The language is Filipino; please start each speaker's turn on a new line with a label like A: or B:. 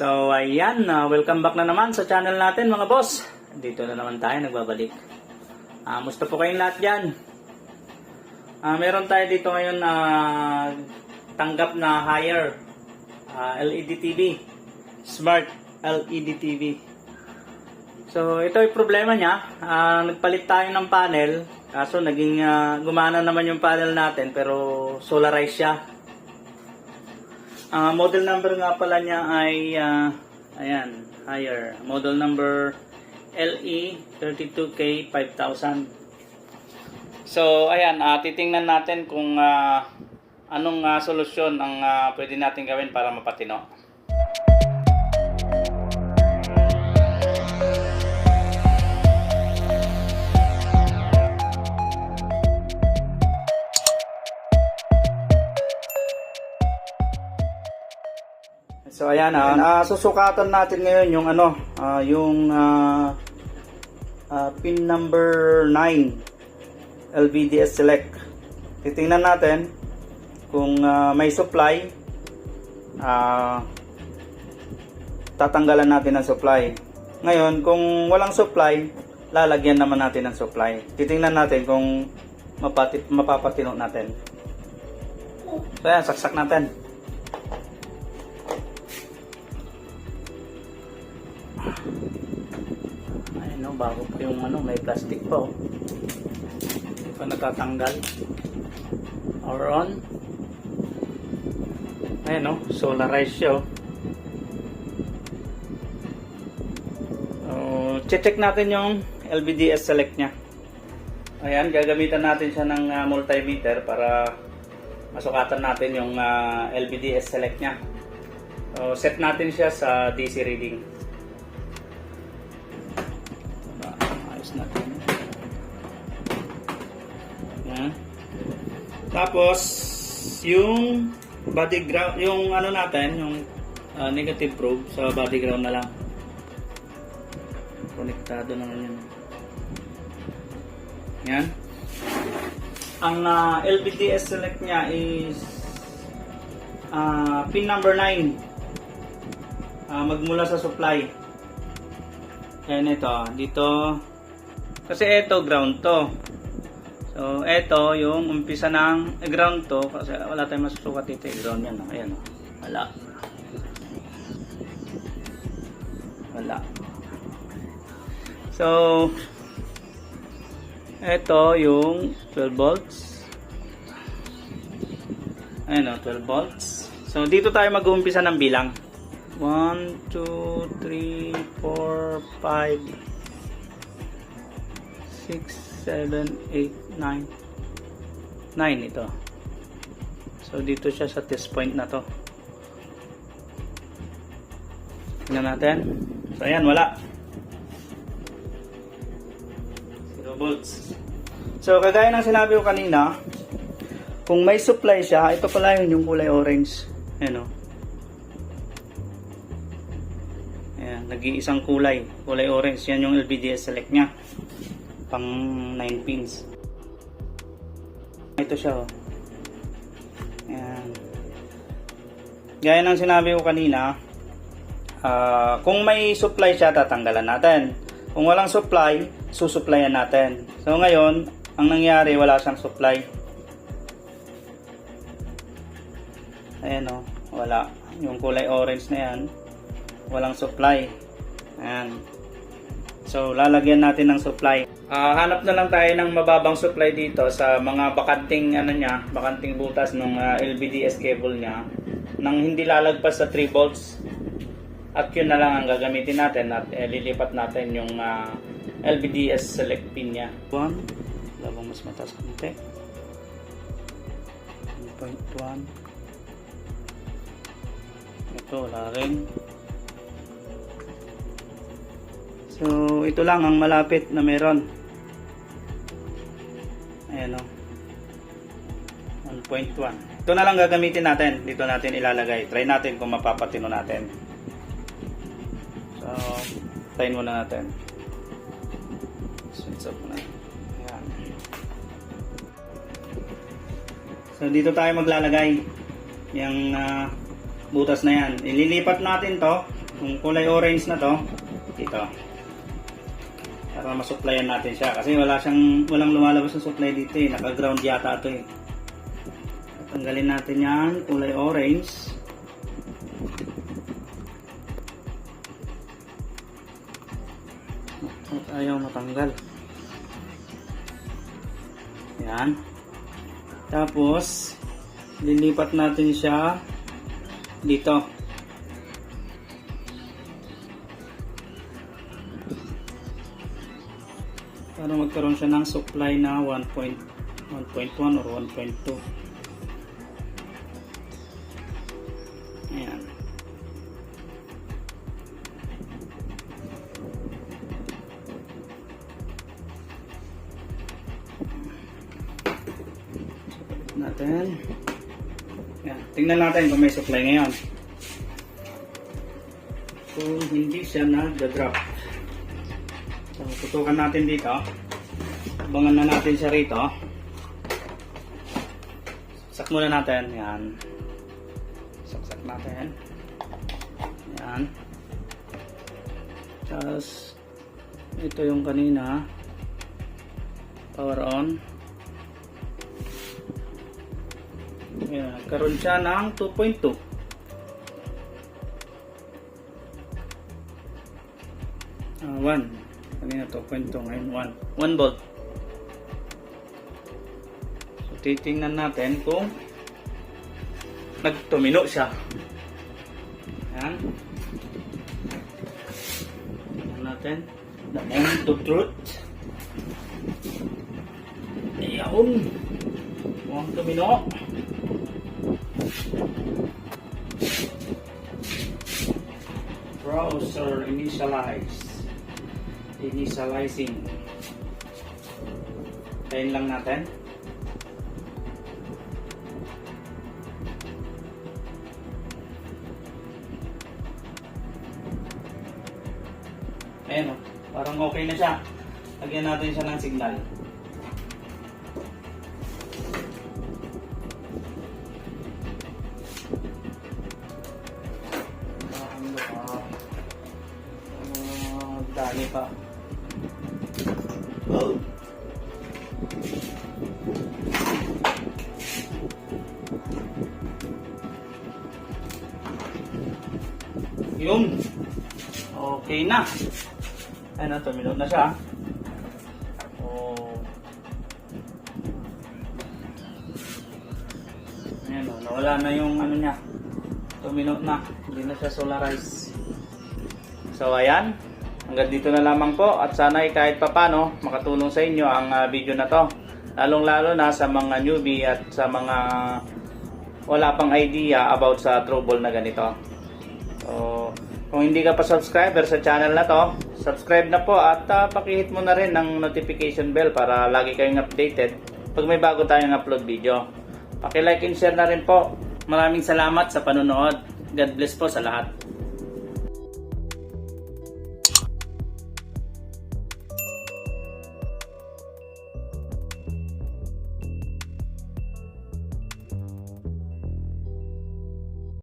A: So, ayan, uh, welcome back na naman sa channel natin mga boss. Dito na naman tayo, nagbabalik. Ah, musta po kayong lahat dyan? Ah, meron tayo dito ngayon na tanggap na hire ah, LED TV. Smart LED TV. So, ito yung problema niya. Ah, nagpalit tayo ng panel. Kaso, naging ah, gumana naman yung panel natin pero solarized siya. Ah, model number nga pala niya ay ah, ayan, higher. Model number E LE32K 5000. So, ayan, ah, titingnan natin kung ah, anong ah, solusyon ang ah, pwede natin gawin para mapatino. Ayan ah, ah, susukatan natin ngayon yung ano, ah, yung ah, ah, pin number 9 LVDS select. Titingnan natin kung ah, may supply ah, tatanggalan natin ang supply. Ngayon, kung walang supply, lalagyan naman natin ng supply. Titingnan natin kung mapati, mapapatino natin. So ayan, saksak natin. Bago pa yung ano, may plastic pa oh. Hindi pa natatanggal. Or on. Ayan no, solarized siya oh. Uh, check natin yung LVDS select niya. Ayan, gagamitan natin siya ng ah, multimeter para masukatan natin yung ah, LVDS select niya. So, set natin siya sa DC reading. Tapos, yung body ground, yung ano natin, yung ah, negative probe sa body ground na lang. Konektado naman yun. Yan. Ang ah, LVDS select niya is ah, pin number 9. Ah, magmula sa supply. Yan ito, dito. Kasi ito ground to. So, ito yung umpisa ng ground to kasi wala tayong masusukat dito. eh, Ground yan. oh. Ayan. oh. Wala. Wala. So, ito yung 12 volts. Ayan o, 12 volts. So, dito tayo mag-uumpisa ng bilang. 1, 2, 3, 4, 5, 6, 7, 8, 9. 9 ito. So, dito siya sa test point na to. Tingnan natin. So, ayan, wala. 0 volts. So, kagaya ng sinabi ko kanina, kung may supply siya, ito pala yun yung kulay orange. Ayan o. Ayan, nag-iisang kulay. Kulay orange. Yan yung LVDS select niya. Pang 9 pins. Ito siya o. Ayan. Gaya ng sinabi ko kanina, ah, kung may supply siya, tatanggalan natin. Kung walang supply, susuplayan natin. So ngayon, ang nangyari, wala siyang supply. Ayan o, wala. Yung kulay orange na yan, walang supply. Ayan. So, lalagyan natin ng supply. Ah, hanap na lang tayo ng mababang supply dito sa mga bakanting ano niya, bakanting butas ng ah, LVDS cable niya nang hindi lalagpas sa 3 volts. At yun na lang ang gagamitin natin at eh, lilipat natin yung ah, LVDS select pin niya. 1, labang mas mataas konti. 1.1 ito wala rin so ito lang ang malapit na meron. Ayan o 1.1 ito na lang gagamitin natin. Dito natin ilalagay. Try natin kung mapapatino natin. So tayin muna natin. Switch off muna. Ayan. So dito tayo maglalagay yung ah, butas na yan. Ililipat natin to, yung kulay orange na to, dito. Para masuplayan natin siya. Kasi wala siyang, walang lumalabas na supply dito eh. Naka-ground yata ito eh. Tanggalin natin yan, kulay orange. At ayaw matanggal. Yan. Tapos, lilipat natin siya dito. Para magkaroon siya ng supply na 1.1 or 1.2. Ayan. natin. Yan. Tingnan natin kung may supply ngayon. Kung hindi siya nag-drop. So, tutukan natin dito. Abangan na natin siya rito. Sak muna natin. Yan. Saksak natin. Yan. Tapos, ito yung kanina. Power on. Ayan, nagkaroon siya ng 2.2. Ah, 1. Kanina 2.2, ngayon 1. 1 volt. So, titingnan natin kung nagtumino siya. Ayan. Tingnan natin. The moment of truth. Ayan. Mukhang tumino. Browser initialize. Initializing. Tayin lang natin. Ayan o. Parang okay na siya. Lagyan natin siya ng signal. Ano pa? Yun. Okay na. Ano, tumilot na siya. Oh. Ayan o, nawala na yung ano niya. Tumilot na. Hindi na siya solarize. So ayan. Hanggang dito na lamang po at sana ay kahit papano makatulong sa inyo ang ah, video na to. Lalong lalo na sa mga newbie at sa mga wala pang idea about sa trouble na ganito. So, kung hindi ka pa subscriber sa channel na to, subscribe na po at uh, pakihit mo na rin ng notification bell para lagi kayong updated pag may bago tayong upload video. Paki-like and share na rin po. Maraming salamat sa panonood. God bless po sa lahat.